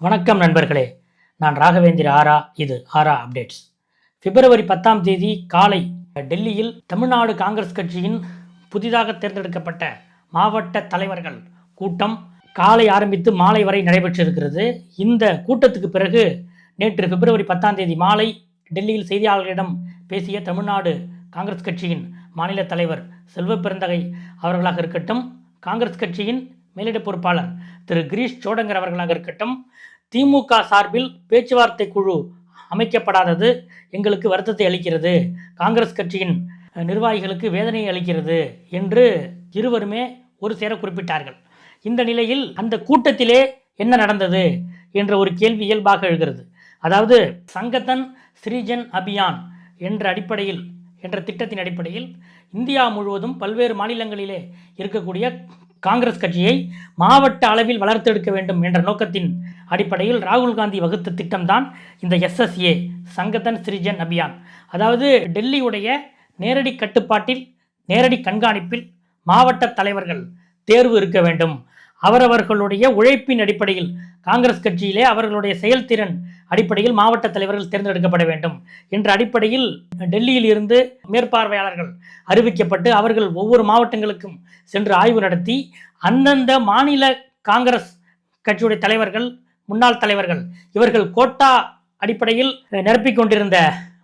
வணக்கம் நண்பர்களே. நான் ராகவேந்திர ஆரா. இது ஆரா அப்டேட்ஸ். பிப்ரவரி பத்தாம் தேதி காலை டெல்லியில் தமிழ்நாடு காங்கிரஸ் கட்சியின் புதிதாக தேர்ந்தெடுக்கப்பட்ட மாவட்ட தலைவர்கள் கூட்டம் காலை ஆரம்பித்து மாலை வரை நடைபெற்றிருக்கிறது. இந்த கூட்டத்துக்கு பிறகு நேற்று பிப்ரவரி பத்தாம் தேதி மாலை டெல்லியில் செய்தியாளர்களிடம் பேசிய தமிழ்நாடு காங்கிரஸ் கட்சியின் மாநில தலைவர் செல்வ பெருந்தகை அவர்களாக இருக்கட்டும் காங்கிரஸ் கட்சியின் மேலிட பொறுப்பாளர் திரு கிரீஷ் சோடங்கர் அவர்களாக இருக்கட்டும் திமுக சார்பில் பேச்சுவார்த்தை குழு அமைக்கப்படாதது எங்களுக்கு வருத்தத்தை அளிக்கிறது. காங்கிரஸ் கட்சியின் நிர்வாகிகளுக்கு வேதனையை அளிக்கிறது என்று இருவருமே ஒரு சேர குறிப்பிட்டார்கள். இந்த நிலையில் அந்த கூட்டத்திலே என்ன நடந்தது என்ற ஒரு கேள்வி இயல்பாக எழுகிறது. அதாவது சங்கத்தன் ஸ்ரீஜன் அபியான் என்ற அடிப்படையில் என்ற திட்டத்தின் அடிப்படையில் இந்தியா முழுவதும் பல்வேறு மாநிலங்களிலே இருக்கக்கூடிய காங்கிரஸ் கட்சியை மாவட்ட அளவில் வளர்த்தெடுக்க வேண்டும் என்ற நோக்கத்தின் அடிப்படையில் ராகுல் காந்தி வகுத்த திட்டம்தான் இந்த எஸ்எஸ்ஏ சங்கதன் சிறிஜன் அபியான். அதாவது டெல்லியுடைய நேரடி கட்டுப்பாட்டில் நேரடி கண்காணிப்பில் மாவட்ட தலைவர்கள் தேர்வு இருக்க வேண்டும். அவரவர்களுடைய உழைப்பின் அடிப்படையில் காங்கிரஸ் கட்சியிலே அவர்களுடைய செயல்திறன் அடிப்படையில் மாவட்ட தலைவர்கள் தேர்ந்தெடுக்கப்பட வேண்டும் என்ற அடிப்படையில் டெல்லியில் இருந்து மேற்பார்வையாளர்கள் அறிவிக்கப்பட்டு அவர்கள் ஒவ்வொரு மாவட்டங்களுக்கும் சென்று ஆய்வு நடத்தி அந்தந்த மாநில காங்கிரஸ் கட்சியுடைய தலைவர்கள் முன்னாள் தலைவர்கள் இவர்கள் கோட்டா அடிப்படையில் நிரப்பிக் கொண்டிருந்த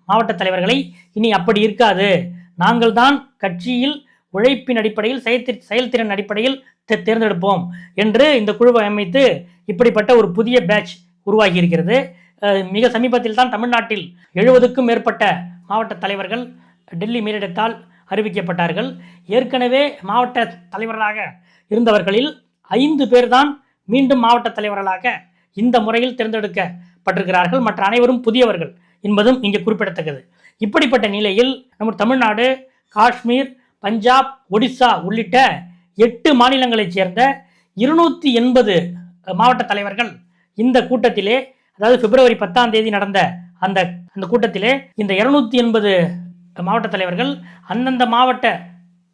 மாவட்ட தலைவர்களை இனி அப்படி இருக்காது. நாங்கள் தான் கட்சியில் உழைப்பின் அடிப்படையில் செயல்தி செயல்திறன் அடிப்படையில் தேர்ந்தெடுப்போம் என்று இந்த குழுவை அமைத்து இப்படிப்பட்ட ஒரு புதிய பேட்ச் உருவாகி இருக்கிறது மிக சமீபத்தில் தான் தமிழ்நாட்டில் எழுபதுக்கும் மேற்பட்ட மாவட்ட தலைவர்கள் டெல்லி மேலிடத்தால் அறிவிக்கப்பட்டார்கள். ஏற்கனவே மாவட்ட தலைவர்களாக இருந்தவர்களில் ஐந்து பேர் தான் மீண்டும் மாவட்ட தலைவர்களாக இந்த முறையில் தேர்ந்தெடுக்கப்பட்டிருக்கிறார்கள். மற்ற அனைவரும் புதியவர்கள் என்பதும் இங்கே குறிப்பிடத்தக்கது. இப்படிப்பட்ட நிலையில் நம்ம தமிழ்நாடு காஷ்மீர் பஞ்சாப் ஒடிசா உள்ளிட்ட எட்டு மாநிலங்களைச் சேர்ந்த இருநூற்றி எண்பது மாவட்ட தலைவர்கள் இந்த கூட்டத்திலே அதாவது பிப்ரவரி பத்தாம் தேதி நடந்த அந்த அந்த கூட்டத்திலே இந்த இருநூத்தி எண்பது மாவட்ட தலைவர்கள் அந்தந்த மாவட்ட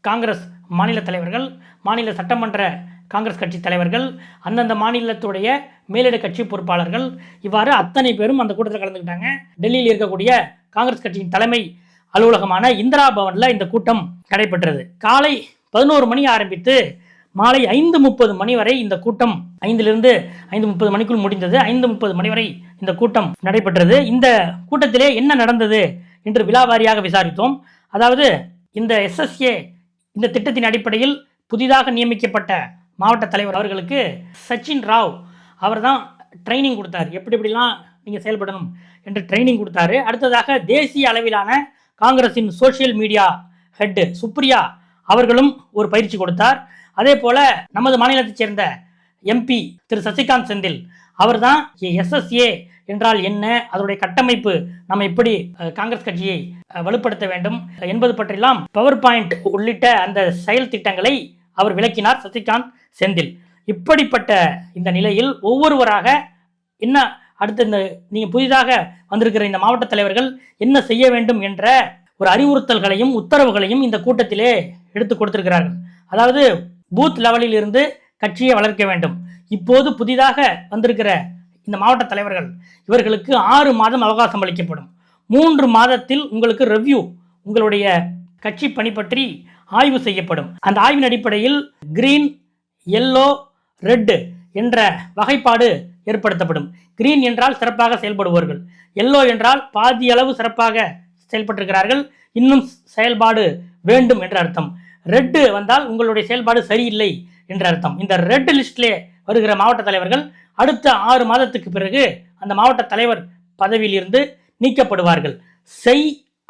காங்கிரஸ் மாநில தலைவர்கள் மாநில சட்டமன்ற காங்கிரஸ் கட்சி தலைவர்கள் அந்தந்த மாநிலத்துடைய மேலிட கட்சி பொறுப்பாளர்கள் இவ்வாறு அத்தனை பேரும் அந்த கூட்டத்தில் கலந்துக்கிட்டாங்க. டெல்லியில் இருக்கக்கூடிய காங்கிரஸ் கட்சியின் தலைமை அலுவலகமான இந்திரா பவனில் இந்த கூட்டம் நடைபெற்றது காலை பதினோரு மணி ஆரம்பித்து மாலை ஐந்து முப்பது மணி வரை இந்த கூட்டம் ஐந்திலிருந்து ஐந்து முப்பது மணிக்குள் முடிந்தது. ஐந்து முப்பது மணி வரை இந்த கூட்டம் நடைபெற்றது. இந்த கூட்டத்திலே என்ன நடந்தது என்று விலாவாரியாக விசாரித்தோம். அதாவது இந்த எஸ்எஸ்ஏ இந்த திட்டத்தின் அடிப்படையில் புதிதாக நியமிக்கப்பட்ட மாவட்ட தலைவர் அவர்களுக்கு சச்சின் ராவ் அவர் தான் ட்ரைனிங் கொடுத்தார். எப்படி எப்படிலாம் நீங்கள் செயல்படணும் என்று ட்ரைனிங் கொடுத்தாரு. அடுத்ததாக தேசிய அளவிலான காங்கிரஸின் சோஷியல் மீடியா ஹெட் சுப்ரியா அவர்களும் ஒரு பயிற்சி கொடுத்தார். அதே போல நமது மாநிலத்தைச் சேர்ந்த எம்பி திரு சசிகாந்த் செந்தில் அவர்தான் எஸ்எஸ்ஏ என்றால் என்ன அதனுடைய கட்டமைப்பு நம்ம எப்படி காங்கிரஸ் கட்சியை வலுப்படுத்த வேண்டும் என்பது பற்றிலாம் பவர் பாயிண்ட் உள்ளிட்ட அந்த செயல் திட்டங்களை அவர் விளக்கினார் சசிகாந்த் செந்தில். இப்படிப்பட்ட இந்த நிலையில் ஒவ்வொருவராக என்ன அடுத்து இந்த நீங்கள் புதிதாக வந்திருக்கிற இந்த மாவட்ட தலைவர்கள் என்ன செய்ய வேண்டும் என்ற ஒரு அறிவுறுத்தல்களையும் உத்தரவுகளையும் இந்த கூட்டத்திலே எடுத்து கொடுத்திருக்கிறார்கள். அதாவது பூத் லெவலில் இருந்து கட்சியை வளர்க்க வேண்டும். இப்போது புதிதாக வந்திருக்கிற இந்த மாவட்ட தலைவர்கள் இவர்களுக்கு ஆறு மாதம் அவகாசம் அளிக்கப்படும். மூன்று மாதத்தில் உங்களுக்கு ரெவ்யூ உங்களுடைய கட்சி பணி பற்றி ஆய்வு செய்யப்படும். அந்த ஆய்வின் அடிப்படையில் கிரீன் எல்லோ ரெட்டு என்ற வகைப்பாடு ஏற்படுத்தப்படும். கிரீன் என்றால் சிறப்பாக செயல்படுவார்கள் எல்லோ என்றால் பாதி அளவு சிறப்பாக செயல்பட்டிருக்கிறார்கள். இன்னும் செயல்பாடு வேண்டும் என்ற அர்த்தம். ரெட்டு வந்தால் உங்களுடைய செயல்பாடு சரியில்லை என்ற அர்த்தம். இந்த ரெட் லிஸ்ட்லே வருகிற மாவட்ட தலைவர்கள் அடுத்த ஆறு மாதத்துக்கு பிறகு அந்த மாவட்ட தலைவர் பதவியிலிருந்து நீக்கப்படுவார்கள். செய்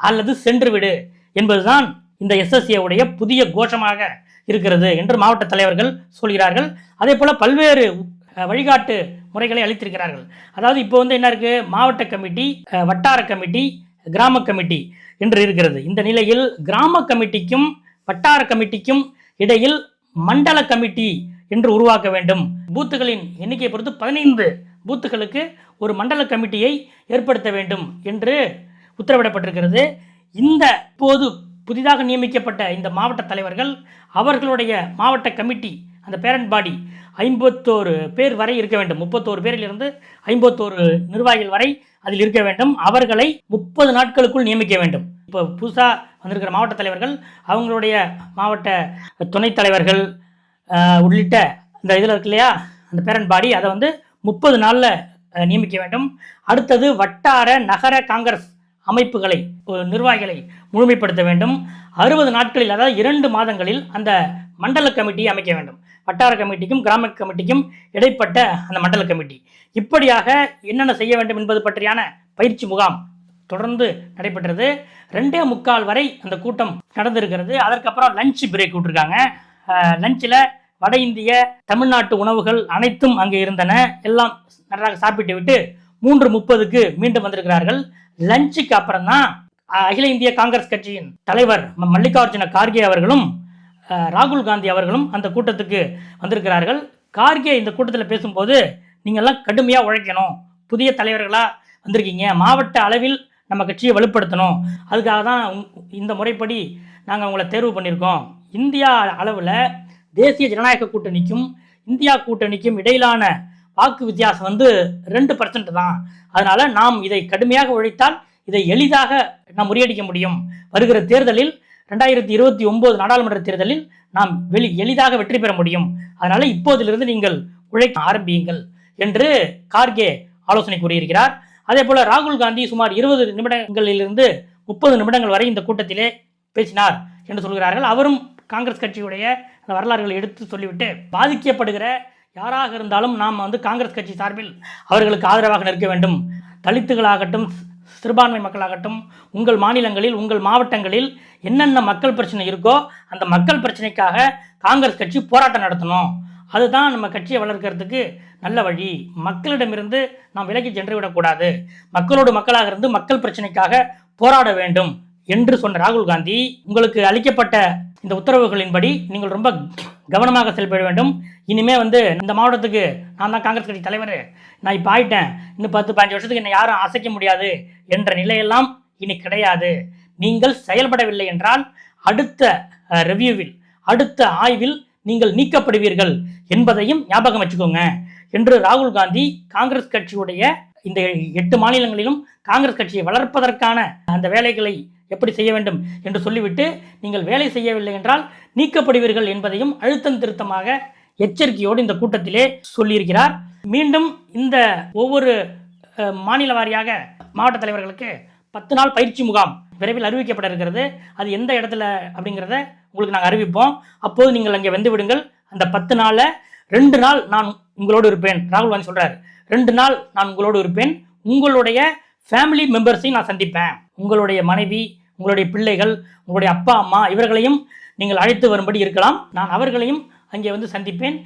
அல்லது சென்றுவிடு என்பதுதான் இந்த எஸ்எஸ்ஏ உடைய புதிய கோஷமாக இருக்கிறது என்று மாவட்ட தலைவர்கள் சொல்கிறார்கள். அதே போல பல்வேறு வழிகாட்டு முறைகளை அளித்திருக்கிறார்கள். அதாவது இப்போ வந்து என்ன இருக்குது மாவட்ட கமிட்டி வட்டார கமிட்டி கிராம கமிட்டி என்று இருக்கிறது. இந்த நிலையில் கிராம கமிட்டிக்கும் வட்டார கமிட்டிக்கும் இடையில் மண்டல கமிட்டி என்று உருவாக்க வேண்டும். பூத்துகளின் எண்ணிக்கையை பொறுத்து பதினைந்து பூத்துகளுக்கு ஒரு மண்டல கமிட்டியை ஏற்படுத்த வேண்டும் என்று உத்தரவிடப்பட்டிருக்கிறது. இந்த போது புதிதாக நியமிக்கப்பட்ட இந்த மாவட்ட தலைவர்கள் அவர்களுடைய மாவட்ட கமிட்டி அந்த பேரண்ட் பாடி ஐம்பத்தோரு பேர் வரை இருக்க வேண்டும். முப்பத்தோரு பேரிலிருந்து ஐம்பத்தோரு நிர்வாகிகள் வரை அதில் இருக்க வேண்டும். அவர்களை முப்பது நாட்களுக்குள் நியமிக்க வேண்டும். இப்போ புதுசாக வந்திருக்கிற மாவட்ட தலைவர்கள் அவங்களுடைய மாவட்ட துணைத் தலைவர்கள் உள்ளிட்ட இந்த இதில் இருக்கு இல்லையா? அந்த பேரன் பாடி அதை வந்து முப்பது நாளில் நியமிக்க வேண்டும். அடுத்தது வட்டார நகர காங்கிரஸ் அமைப்புகளை ஒரு நிர்வாகிகளை முழுமைப்படுத்த வேண்டும். அறுபது நாட்களில் அதாவது இரண்டு மாதங்களில் அந்த மண்டல கமிட்டியை அமைக்க வேண்டும். வட்டார கமிட்டிக்கும் கிராம கமிட்டிக்கும் இடைப்பட்ட அந்த மண்டல கமிட்டி. இப்படியாக என்னென்ன செய்ய வேண்டும் என்பது பற்றியான பயிற்சி முகாம் தொடர்ந்து நடைபெற்றது. ரெண்டே முக்கால் வரை அந்த கூட்டம் நடந்திருக்கிறது. அதற்கப்புறம் லஞ்ச் பிரேக் விட்டுருக்காங்க. லஞ்சில் வட இந்திய தமிழ்நாட்டு உணவுகள் அனைத்தும் அங்கே இருந்தன. எல்லாம் நன்றாக சாப்பிட்டு விட்டு மூன்று முப்பதுக்கு மீண்டும் வந்திருக்கிறார்கள். லஞ்சுக்கு அப்புறம் தான் அகில இந்திய காங்கிரஸ் கட்சியின் தலைவர் மல்லிகார்ஜுன கார்கே அவர்களும் ராகுல் காந்தி அவர்களும் அந்த கூட்டத்துக்கு வந்திருக்கிறார்கள். கார்கே இந்த கூட்டத்தில் பேசும்போது நீங்கள்லாம் கடுமையாக உழைக்கணும். புதிய தலைவர்களாக வந்திருக்கீங்க. மாவட்ட அளவில் நம்ம கட்சியை வலுப்படுத்தணும். அதுக்காக தான் இந்த முறைப்படி நாங்கள் உங்களை தேர்வு பண்ணியிருக்கோம். இந்தியா அளவில் தேசிய ஜனநாயக கூட்டணிக்கும் இந்தியா கூட்டணிக்கும் இடையிலான வாக்கு வித்தியாசம் வந்து ரெண்டு பர்சன்ட் தான். அதனால் நாம் இதை கடுமையாக உழைத்தால் இதை எளிதாக நாம் முறியடிக்க முடியும். வருகிற தேர்தலில் ரெண்டாயிரத்தி இருபத்தி ஒன்பது நாடாளுமன்ற தேர்தலில் நாம் வெளி எளிதாக வெற்றி பெற முடியும். அதனால இப்போதிலிருந்து நீங்கள் உழைக்க ஆரம்பியுங்கள் என்று கார்கே ஆலோசனை கூறியிருக்கிறார். அதே போல ராகுல் காந்தி சுமார் இருபது நிமிடங்களிலிருந்து முப்பது நிமிடங்கள் வரை இந்த கூட்டத்திலே பேசினார் என்று சொல்கிறார்கள். அவரும் காங்கிரஸ் கட்சியுடைய வரலாறுகளை எடுத்து சொல்லிவிட்டு பாதிக்கப்படுகிற யாராக இருந்தாலும் நாம் வந்து காங்கிரஸ் கட்சி சார்பில் அவர்களுக்கு ஆதரவாக நிற்க வேண்டும். தலித்துகளாகட்டும் சிறுபான்மை மக்களாகட்டும் உங்கள் மாநிலங்களில் உங்கள் மாவட்டங்களில் என்னென்ன மக்கள் பிரச்சனை இருக்கோ அந்த மக்கள் பிரச்சனைக்காக காங்கிரஸ் கட்சி போராட்டம் நடத்தணும். அதுதான் நம்ம கட்சியை வளர்க்கறதுக்கு நல்ல வழி. மக்களிடமிருந்து நாம் விலகி சென்று விடக்கூடாது. மக்களோடு மக்களாக இருந்து மக்கள் பிரச்சனைக்காக போராட வேண்டும். என்று சொன்ன ராகுல் காந்தி உங்களுக்கு அளிக்கப்பட்ட இந்த உத்தரவுகளின்படி நீங்கள் ரொம்ப கவனமாக செயல்பட வேண்டும். இனிமே வந்து இந்த மாவட்டத்துக்கு நான் தான் காங்கிரஸ் கட்சி தலைவர். நான் இப்போ ஆயிட்டேன். இன்னும் பத்து பதினஞ்சு வருஷத்துக்கு என்னை யாரும் அசைக்க முடியாது என்ற நிலையெல்லாம் இனி கிடையாது. நீங்கள் செயல்படவில்லை என்றால் அடுத்த ரிவ்யூவில் அடுத்த ஆய்வில் நீங்கள் நீக்கப்படுவீர்கள் என்பதையும் ஞாபகம் வச்சுக்கோங்க. என்று ராகுல் காந்தி காங்கிரஸ் கட்சியுடைய இந்த எட்டு மாநிலங்களிலும் காங்கிரஸ் கட்சியை வளர்ப்பதற்கான அந்த வேலைகளை எப்படி செய்ய வேண்டும் என்று சொல்லிவிட்டு நீங்கள் வேலை செய்யவில்லை என்றால் நீக்கப்படுவீர்கள் என்பதையும் அழுத்தம் திருத்தமாக எச்சரிக்கையோடு இந்த கூட்டத்திலே சொல்லியிருக்கிறார். மீண்டும் இந்த ஒவ்வொரு மாநில வாரியாக மாவட்ட தலைவர்களுக்கு பத்து நாள் பயிற்சி முகாம் விரைவில் அறிவிக்கப்பட இருக்கிறது. அது எந்த இடத்துல அப்படிங்கிறத உங்களுக்கு நாங்கள் அறிவிப்போம். அப்போது நீங்கள் அங்கே வந்து விடுங்கள். அந்த பத்து நாளில் ரெண்டு நாள் நான் உங்களோடு இருப்பேன். ராகுல் காந்தி சொல்கிறார் ரெண்டு நாள் நான் உங்களோடு இருப்பேன். உங்களுடைய ஃபேமிலி மெம்பர்ஸையும் நான் சந்திப்பேன். உங்களுடைய மனைவி உங்களுடைய பிள்ளைகள் உங்களுடைய அப்பா அம்மா இவர்களையும் நீங்கள் அழைத்து வரும்படி இருக்கலாம். நான் அவர்களையும் அங்கே வந்து சந்திப்பேன்.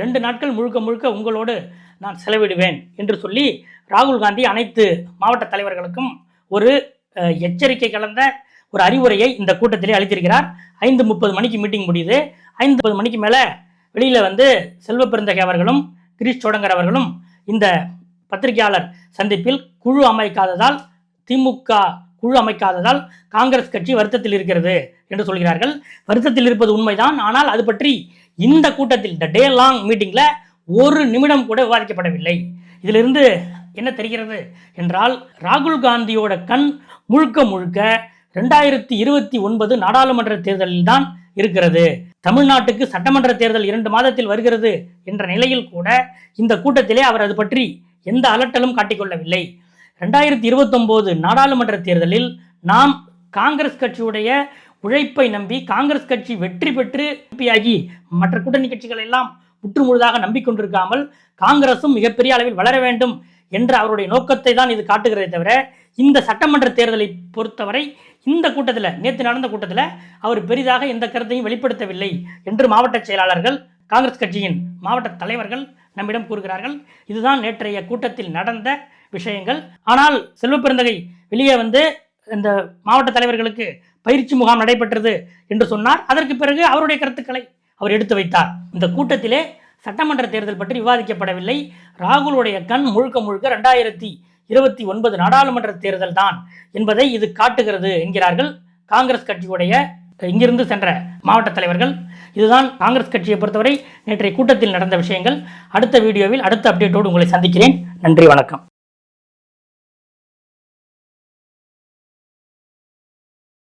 ரெண்டு நாட்கள் முழுக்க முழுக்க உங்களோடு நான் செலவிடுவேன் என்று சொல்லி ராகுல் காந்தி அனைத்து மாவட்ட தலைவர்களுக்கும் ஒரு எச்சரிக்கை கலந்த ஒரு அறிவுரையை இந்த கூட்டத்திலே அளித்திருக்கிறார். ஐந்து முப்பது மணிக்கு மீட்டிங் முடியுது. ஐந்து முப்பது மணிக்கு மேலே வெளியில் வந்து செல்வ பெருந்தகை அவர்களும் கிரீஷ் சோடங்கர் அவர்களும் இந்த பத்திரிகையாளர் சந்திப்பில் குழு அமைக்காததால் திமுக குழு அமைக்காததால் காங்கிரஸ் கட்சி வருத்தத்தில் இருக்கிறது என்று சொல்கிறார்கள். வருத்தத்தில் இருப்பது உண்மைதான். ஆனால் அது பற்றி இந்த கூட்டத்தில் இந்த டே லாங் மீட்டிங்கில் ஒரு நிமிடம் கூட விவாதிக்கப்படவில்லை. இதிலிருந்து என்ன தெரிகிறது என்றால் ராகுல் காந்தியோட கண் முழுக்க முழுக்க ரெண்டாயிரத்தி இருபத்தி ஒன்பது நாடாளுமன்ற தேர்தலில் தான் இருக்கிறது. தமிழ்நாட்டுக்கு சட்டமன்ற தேர்தல் இரண்டு மாதத்தில் வருகிறது என்ற நிலையில் கூட இந்த கூட்டத்திலே அவர் அது பற்றி எந்த அலட்டலும் காட்டிக்கொள்ளவில்லை. ரெண்டாயிரத்தி இருபத்தொம்போது நாடாளுமன்ற தேர்தலில் நாம் காங்கிரஸ் கட்சியுடைய உழைப்பை நம்பி காங்கிரஸ் கட்சி வெற்றி பெற்று எம்பியாகி மற்ற கூட்டணி கட்சிகள் எல்லாம் முற்றுமுழுதாக நம்பிக்கொண்டிருக்காமல் காங்கிரசும் மிகப்பெரிய அளவில் வளர வேண்டும் என்ற அவருடைய நோக்கத்தை தான் இது காட்டுகிறதே தவிர இந்த சட்டமன்ற தேர்தலை பொறுத்தவரை இந்த கூட்டத்தில் நேற்று நடந்த கூட்டத்தில் அவர் பெரிதாக எந்த கருத்தையும் வெளிப்படுத்தவில்லை என்று மாவட்ட செயலாளர்கள் காங்கிரஸ் கட்சியின் மாவட்ட தலைவர்கள் நம்மிடம் கூறுகிறார்கள் இதுதான் நேற்றைய கூட்டத்தில் நடந்த விஷயங்கள். ஆனால் செல்வப்பெருந்தகை வெளியே வந்து இந்த மாவட்ட தலைவர்களுக்கு பயிற்சி முகாம் நடைபெற்றது என்று சொன்னார். அதற்கு பிறகு அவருடைய கருத்துக்களை அவர் எடுத்து வைத்தார். இந்த கூட்டத்திலே சட்டமன்ற தேர்தல் பற்றி விவாதிக்கப்படவில்லை. ராகுலுடைய கண் முழுக்க முழுக்க ரெண்டாயிரத்தி இருபத்தி ஒன்பது நாடாளுமன்ற தேர்தல் தான் என்பதை இது காட்டுகிறது என்கிறார்கள். காங்கிரஸ் கட்சியுடைய இங்கிருந்து சென்ற மாவட்ட தலைவர்கள். இதுதான் காங்கிரஸ் கட்சியை பொறுத்தவரை நேற்றைய கூட்டத்தில் நடந்த விஷயங்கள். அடுத்த வீடியோவில் அடுத்த அப்டேட்டோடு உங்களை சந்திக்கிறேன். நன்றி வணக்கம்.